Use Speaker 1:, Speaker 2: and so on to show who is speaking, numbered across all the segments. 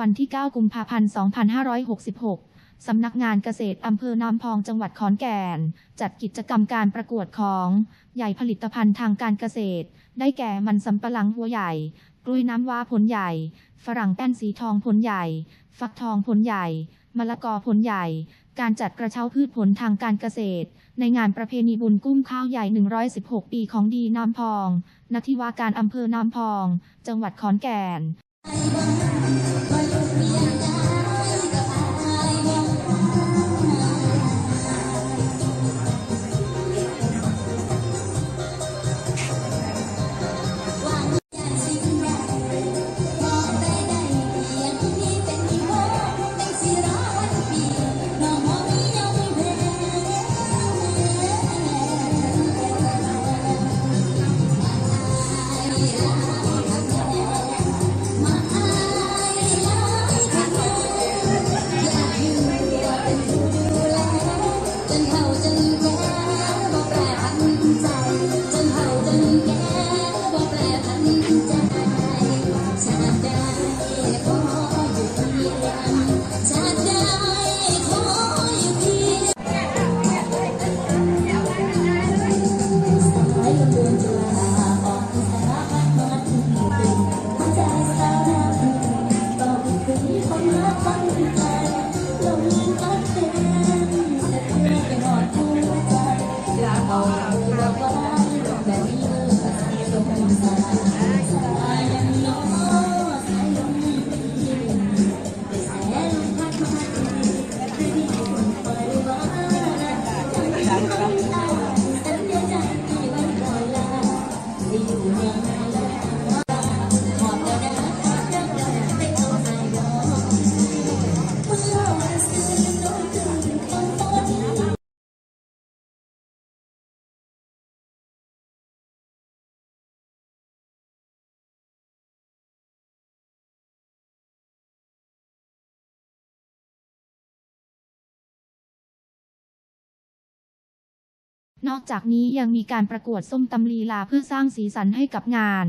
Speaker 1: วันที่ 9 กุมภาพันธ์ 2566 สำนักงานเกษตรอำเภอน้ำพองจังหวัดขอนแก่น จัดกิจกรรมการประกวดของใหญ่ผลิตภัณฑ์ทางการเกษตร ได้แก่มันสำปะหลังหัวใหญ่ กล้วยน้ำว้าผลใหญ่ ฝรั่งแป้นสีทองผลใหญ่ ฟักทองผลใหญ่มะละกอผลใหญ่ การจัดกระเช้าพืชผลทางการเกษตร ในงานประเพณีบุญกุ้มข้าวใหญ่ 116 ปีของดีน้ำพองณที่ว่าการอำเภอน้ำพอง จังหวัดขอนแก่น
Speaker 2: นอกจากนี้ยังมี
Speaker 1: การประกวดส้มตำลีลาเพื่อสร้างสีสันให้กับงาน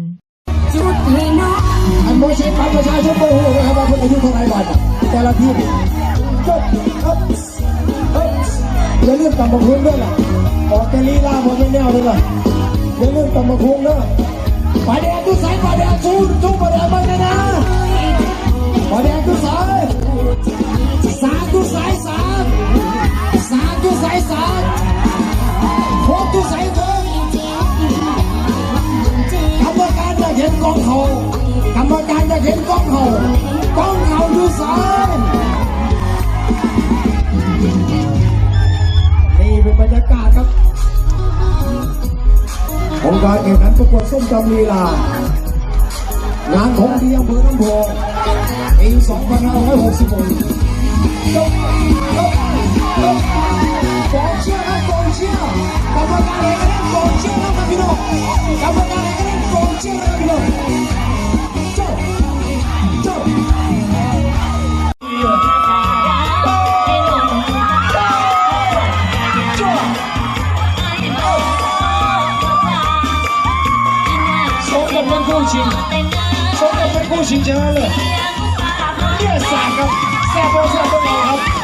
Speaker 2: จุดให้น้อง
Speaker 3: อันโมเชบัตรประชาชนโมโหนะครับว่าเพิ่นอายุเท่าไหร่ก่อนแต่ละทีมจบครับอย่าลืมตำบักหุ่งด้วยล่ะออกแต่ลีลาหมดไม่แนวเลยล่ะอย่าลืมตำบักหุ่งนะปาแดงทุสายปาแดงสู้สู้ปาแดงบ้างนะนะปาแดงทุสายสามทุสายสาสามทุสายสา กรรมการจะเห็นก้องเขาก้องเขาอยู่ซ้ายนี่เป็นบรรยากาศครับของการแข่งขันประกวดส้มตำลีลางานของดีอำเภอน้ำพองปี2566จบจบจบกองเชียร์ครับกองเชียร์กรรมการเองก็เล่นกองเชียร์นะครับพี่น้องกรรมการเองก็เล่น มกับเป็นคู่ชิงชนะ